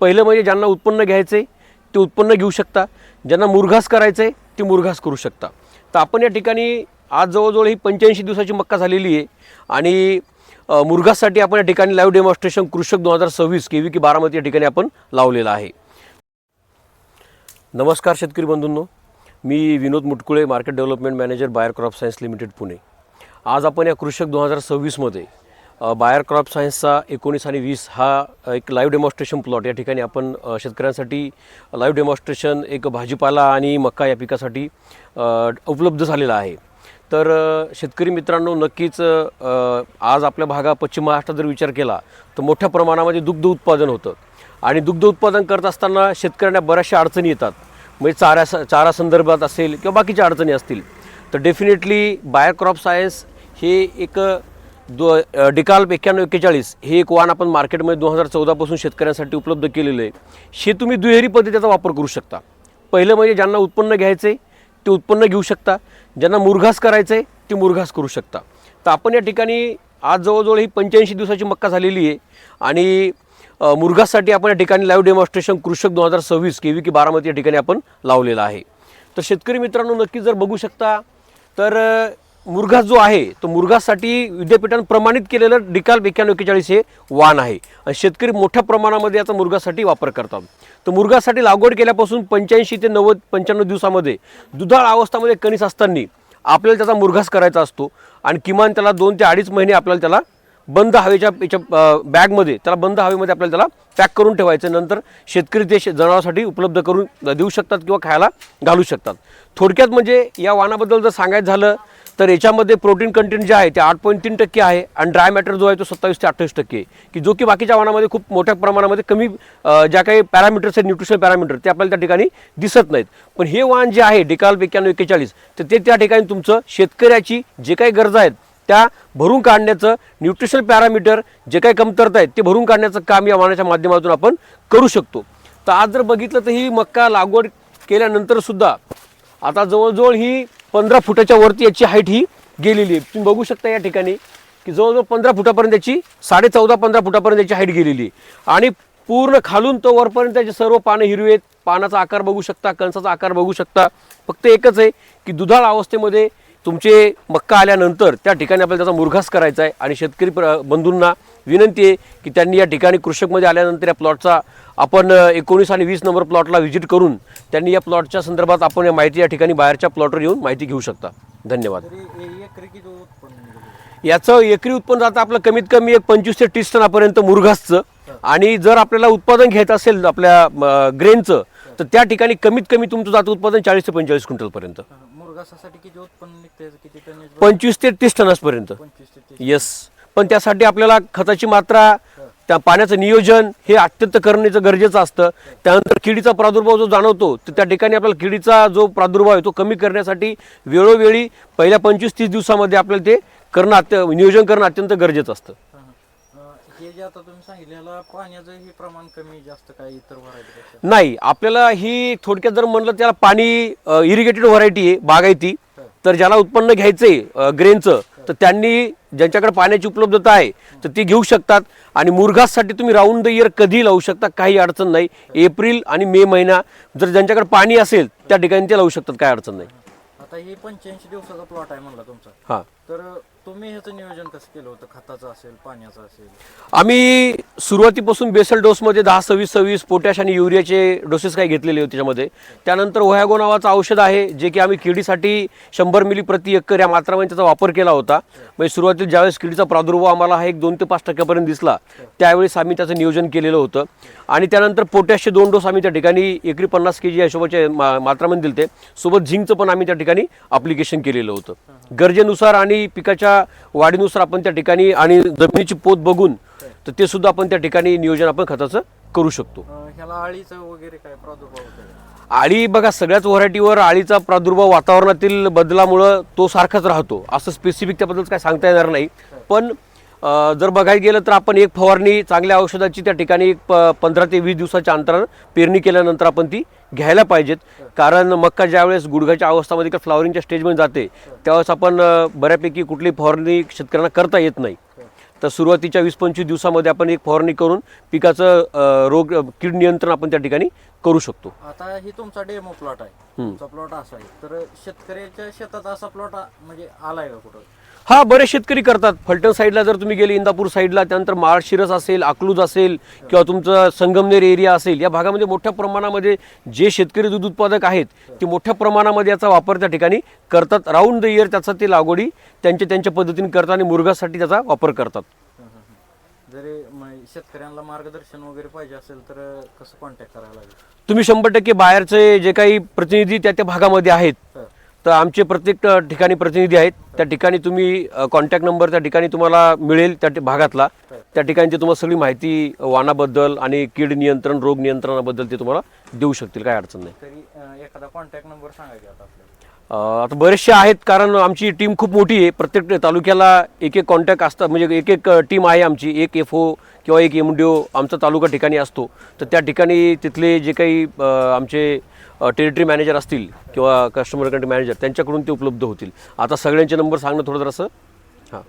पहिलं म्हणजे ज्यांना उत्पन्न घ्यायचं आहे ते उत्पन्न घेऊ शकता. ज्यांना मुरघास करायचं आहे ते मुरघास करू शकता. तर आपण या ठिकाणी आज जवळजवळ ही पंच्याऐंशी दिवसाची मक्का झालेली आहे आणि अ, मुरघाससाठी आपण या ठिकाणी लाईव्ह डेमॉन्स्ट्रेशन कृषक दोन हजार सव्वीस के व्ही की बारामती या ठिकाणी आपण लावलेलं आहे. नमस्कार शेतकरी बंधूंनो. मी Vinod Mutkule market development manager Bayer crop science limited Pune. आज आपण या कृषक दोन हजार सव्वीसमध्ये बायर क्रॉप सायन्सचा एकोणीस आणि वीस हा एक लाईव्ह डेमॉन्स्ट्रेशन प्लॉट या ठिकाणी आपण शेतकऱ्यांसाठी लाईव्ह डेमॉन्स्ट्रेशन एक भाजीपाला आणि मका या पिकासाठी उपलब्ध झालेला आहे. तर शेतकरी मित्रांनो नक्कीच आज आपल्या भागा पश्चिम महाराष्ट्रात जर विचार केला तर मोठ्या प्रमाणामध्ये दुग्ध उत्पादन होतं. आणि दुग्ध उत्पादन करत असताना शेतकऱ्यांना बऱ्याचशा अडचणी येतात. म्हणजे चारा चारा संदर्भात असेल किंवा बाकीच्या अडचणी असतील. तर डेफिनेटली बायर क्रॉप सायन्स हे एक दो डिकाल एक्क्याण्णव एक्केचाळीस हे एक वाण आपण मार्केटमध्ये दोन हजार चौदापासून शेतकऱ्यांसाठी उपलब्ध केलेलं आहे. हे तुम्ही दुहेरी पद्धतीचा वापर करू शकता. पहिलं म्हणजे ज्यांना उत्पन्न घ्यायचं आहे ते उत्पन्न घेऊ शकता. ज्यांना मुरघास करायचं आहे ते मुरघास करू शकता. तर आपण या ठिकाणी आज जवळजवळ ही पंच्याऐंशी दिवसाची मक्का झालेली आहे आणि अ, मुरघाससाठी आपण या ठिकाणी लाईव्ह डेमॉन्स्ट्रेशन कृषक दोन हजार सव्वीस के व्ही की बारामती या ठिकाणी आपण लावलेलं आहे. तर शेतकरी मित्रांनो नक्की जर बघू शकता तर मुरघास जो आहे तो मुरघाससाठी विद्यापीठानं प्रमाणित केलेलं डिकाल एक्क्याण्णव एक्केचाळीस हे वाण आहे. आणि शेतकरी मोठ्या प्रमाणामध्ये याचा मुरघासाठी वापर करतात. तर मुरघासाठी लागवड केल्यापासून पंच्याऐंशी ते नव्वद पंच्याण्णव दिवसामध्ये दुधाळ अवस्थामध्ये कणीस असताना आपल्याला त्याचा मुरघास करायचा असतो आणि किमान त्याला दोन ते अडीच महिने आपल्याला त्याला बंद हवेच्या याच्या बॅगमध्ये त्याला बंद हवेमध्ये आपल्याला त्याला पॅक करून ठेवायचं. नंतर शेतकरी ते शे- जनावरांसाठी उपलब्ध करून देऊ शकतात किंवा खायला घालू शकतात. थोडक्यात म्हणजे या वाणाबद्दल जर सांगायचं झालं तर याच्यामध्ये प्रोटीन कंटेंट जे आहे ते आठ पॉईंट तीन टक्के आहे आणि ड्राय मॅटर जो आहे तो सत्तावीस ते अठ्ठावीस टक्के आहे. की जो की बाकीच्या वाणामध्ये खूप मोठ्या प्रमाणामध्ये कमी ज्या काही पॅरामीटर्स आहेत न्यूट्रिशनल पॅरामीटर ते आपल्याला त्या ठिकाणी दिसत नाहीत. पण हे वाण जे आहे डिकाल एक्क्याण्णव एक्केचाळीस तर ते त्या ठिकाणी तुमचं शेतकऱ्याची जे काही गरजा आहेत त्या भरून काढण्याचं न्यूट्रिशनल पॅरामीटर जे काही कमतरता आहेत ते भरून काढण्याचं काम या वाहनाच्या माध्यमातून आपण करू शकतो. तर आज जर बघितलं तर ही मक्का लागवड केल्यानंतरसुद्धा आता जवळजवळ ही पंधरा फुटाच्या वरती याची हाईट ही गेलेली आहे. तुम्ही बघू शकता या ठिकाणी की जवळजवळ पंधरा फुटापर्यंत याची साडे चौदा पंधरा फुटापर्यंत याची हाईट गेलेली आहे. आणि पूर्ण खालून तो वरपर्यंत त्याचे सर्व पानं हिरवी आहेत पानाचा आकार बघू शकता कणसाचा आकार बघू शकता. फक्त एकच आहे की दुधाळ अवस्थेमध्ये तुमचे मक्का आल्यानंतर त्या ठिकाणी आपल्याला त्याचा मुरघास करायचा आहे. आणि शेतकरी प्र- बंधूंना विनंती आहे की त्यांनी या ठिकाणी कृषकमध्ये आल्यानंतर या प्लॉटचा आपण एकोणीस आणि वीस नंबर प्लॉटला व्हिजिट करून त्यांनी या प्लॉटच्या संदर्भात आपण या माहिती या ठिकाणी बाहेरच्या प्लॉटवर येऊन माहिती घेऊ शकता. धन्यवाद? याचं एकरी उत्पन्न जातं आपलं कमीत कमी एक पंचवीस ते तीस टनापर्यंत मुरघासचं. आणि जर आपल्याला उत्पादन घ्यायचं असेल आपल्या ग्रेनचं तर त्या ठिकाणी कमीत कमी तुमचं जातं उत्पादन चाळीस ते पंचेचाळीस क्विंटलपर्यंत. मुरघासासाठी किती उत्पन्न निघते किती टन पंचवीस ते तीस टनापर्यंत पंचवीस ते तीस. येस पण त्यासाठी आपल्याला खताची मात्रा त्या पाण्याचं नियोजन हे अत्यंत करणं गरजेचं असतं. त्यानंतर किडीचा प्रादुर्भाव जो जाणवतो तर त्या ठिकाणी आपल्याला किडीचा जो प्रादुर्भाव आहे तो कमी करण्यासाठी वेळोवेळी पहिल्या पंचवीस तीस दिवसामध्ये आपल्याला ते करणं अत्य नियोजन करणं अत्यंत गरजेचं असतं. हा, जे आता तुम्ही सांगितलं याला पाण्याचं हे प्रमाण कमी जास्त काय इतर व्हरायटी नाही आपल्याला ही थोडक्यात जर म्हणलं त्याला पाणी इरिगेटेड व्हरायटी आहे बागायती तर ज्याला उत्पन्न घ्यायचंय ग्रेनचं तर त्यांनी ज्यांच्याकडे पाण्याची उपलब्धता आहे तर ती घेऊ शकतात. आणि मुरघाससाठी तुम्ही राऊंड द इयर कधी लावू शकता काही अडचण नाही. एप्रिल आणि मे महिना जर ज्यांच्याकडे पाणी असेल त्या ठिकाणी ते लावू शकतात काही अडचण नाही. आता हे पंच्याऐंशी दिवसाचा प्लॉट आहे म्हणला तुमचा. हां. तर तुम्ही ह्याचं नियोजन कसं केलं होतं? खताचं असेल पाण्याचं असेल? आम्ही सुरुवातीपासून बेसल डोसमध्ये दहा सव्वीस सव्वीस पोटॅश आणि युरियाचे डोसेस काही घेतलेले होते त्याच्यामध्ये. त्यानंतर ओहॅगो नावाचं औषध आहे जे की आम्ही किडीसाठी शंभर मिली प्रति एकर या मात्रामध्ये त्याचा वापर केला होता. म्हणजे सुरुवातीला ज्यावेळेस किडीचा प्रादुर्भाव आम्हाला हा एक दोन ते पाच टक्क्यापर्यंत दिसला त्यावेळेस आम्ही त्याचं नियोजन केलेलं होतं. आणि त्यानंतर पोटॅशचे दोन डोस आम्ही त्या ठिकाणी एकरी पन्नास के जी या हिशोबाच्या मा मात्रामध्ये दिलते. सोबत झिंकचं पण आम्ही त्या ठिकाणी अप्लिकेशन केलेलं होतं. गरजेनुसार आणि पिकाच्या वाढीनुसार आपण त्या ठिकाणी आणि जमिनीची पोत बघून तर ते सुद्धा आपण त्या ठिकाणी नियोजन आपण खताचं करू शकतो. अं, ह्याला आळीचं वगैरे काय प्रादुर्भाव होतो आळी बघा सगळ्याच व्हरायटीवर आळीचा प्रादुर्भाव वातावरणातील बदलामुळं तो सारखाच राहतो. असं स्पेसिफिक त्याबद्दल काय सांगता येणार नाही. पण जर बघायला गेलं तर आपण एक फवारणी चांगल्या औषधाची त्या ठिकाणी एक प पंधरा ते वीस दिवसाच्या अंतरानं पेरणी केल्यानंतर आपण ती घ्यायला पाहिजेत. कारण मक्का ज्यावेळेस गुडघ्याच्या अवस्थामध्ये किंवा फ्लावरिंगच्या स्टेजमध्ये जाते त्यावेळेस आपण बऱ्यापैकी कुठली फवारणी शेतकऱ्यांना करता येत नाही. तर सुरुवातीच्या वीस पंचवीस दिवसामध्ये आपण एक फवारणी करून पिकाचं रोग कीड नियंत्रण आपण त्या ठिकाणी करू शकतो. आता ही तुमचा डेमो प्लॉट आहे. तुमचा प्लॉट असा आहे. तर शेतकऱ्याच्या शेतात असा प्लॉट म्हणजे आलाय का कुठं? हा बरेच शेतकरी करतात फलटण साईडला जर तुम्ही गेले इंदापूर साईडला त्यानंतर माळशिरस असेल अकलूज असेल किंवा तुमचं संगमनेर एरिया असेल या भागामध्ये मोठ्या प्रमाणामध्ये जे शेतकरी दूध उत्पादक आहेत ते मोठ्या प्रमाणामध्ये याचा वापर त्या ठिकाणी करतात राऊंड द इयर त्याचा ते लागवडी त्यांच्या त्यांच्या पद्धतीने करतात आणि मुरगासाठी त्याचा वापर करतात. जरी शेतकऱ्यांना मार्गदर्शन वगैरे पाहिजे असेल तर कसं कॉन्टॅक्ट करायला लागेल तुम्ही शंभर टक्के बाहेरचे जे काही प्रतिनिधी त्या त्या भागामध्ये आहेत. तर आमचे प्रत्येक ठिकाणी प्रतिनिधी आहेत. त्या ठिकाणी तुम्ही कॉन्टॅक्ट नंबर त्या ठिकाणी तुम्हाला मिळेल त्या भागातला. त्या ठिकाणी ते तुम्हाला सगळी माहिती वाणाबद्दल आणि कीड नियंत्रण रोग नियंत्रणाबद्दल ते तुम्हाला देऊ शकतील काय अडचण नाही. एखादा कॉन्टॅक्ट नंबर सांगायचा आता बरेचसे आहेत कारण आमची टीम खूप मोठी आहे. प्रत्येक तालुक्याला एक एक कॉन्टॅक्ट असतात म्हणजे एक एक टीम आहे आमची. एक एफ ओ किंवा एक एम डी ओ आमचा तालुका ठिकाणी असतो. तर त्या ठिकाणी तिथले जे काही आमचे टेरिटरी मॅनेजर असतील किंवा कस्टमर कंट्री मॅनेजर त्यांच्याकडून ते उपलब्ध होतील. आता सगळ्यांचे नंबर सांगणं थोडं जरासं हां.